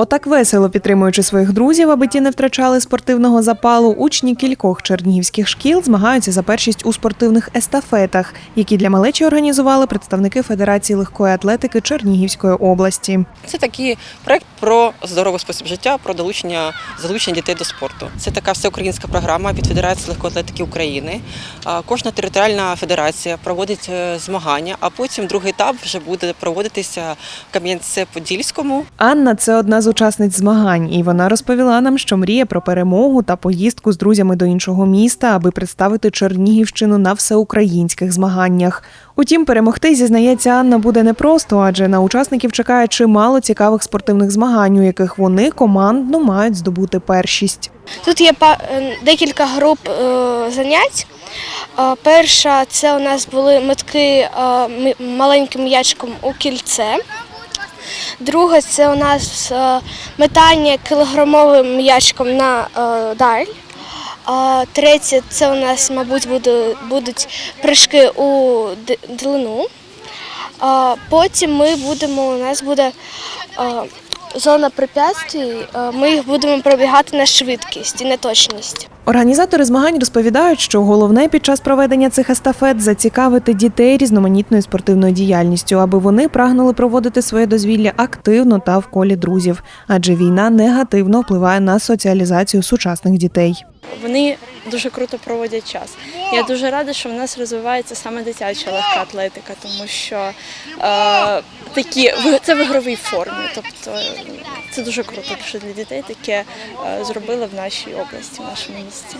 Отак весело підтримуючи своїх друзів, аби ті не втрачали спортивного запалу. Учні кількох чернігівських шкіл змагаються за першість у спортивних естафетах, які для малечі організували представники Федерації легкої атлетики Чернігівської області. Це такий проект про здоровий спосіб життя, про долучення залучення дітей до спорту. Це така всеукраїнська програма від Федерації легкої атлетики України. Кожна територіальна федерація проводить е, змагання, а потім другий етап вже буде проводитися в Кам'янце-Подільському. Анна це одна з учасниць змагань, і вона розповіла нам, що мріє про перемогу та поїздку з друзями до іншого міста, аби представити Чернігівщину на всеукраїнських змаганнях. Утім, перемогти зізнається Анна буде непросто, адже на учасників чекає чимало цікавих спортивних змагань, яких вони командно мають здобути першість. Тут є е, декілька груп е, занять. Е, Перша це у нас були метки маленьким м'ячиком у кільце. Друга це у нас метання кілограмовим м'ячиком на даль. Третє це у нас, мабуть, будуть прыжки у длину. Потім ми будемо, у нас буде зона препятствий, е, ми їх будемо пробігати на швидкість і на точність. Організатори змагань розповідають, що головне під час проведення цих естафет зацікавити дітей різноманітною спортивною діяльністю, аби вони прагнули проводити своє дозвілля активно та в колі друзів, адже війна негативно впливає на соціалізацію сучасних дітей. Вони дуже круто проводять час. Я дуже рада, що в нас розвивається саме дитяча легка атлетика, тому що е, такі це в ігровій формі. Тобто це дуже круто, що для дітей таке е, зробили в нашій області, в нашому місті.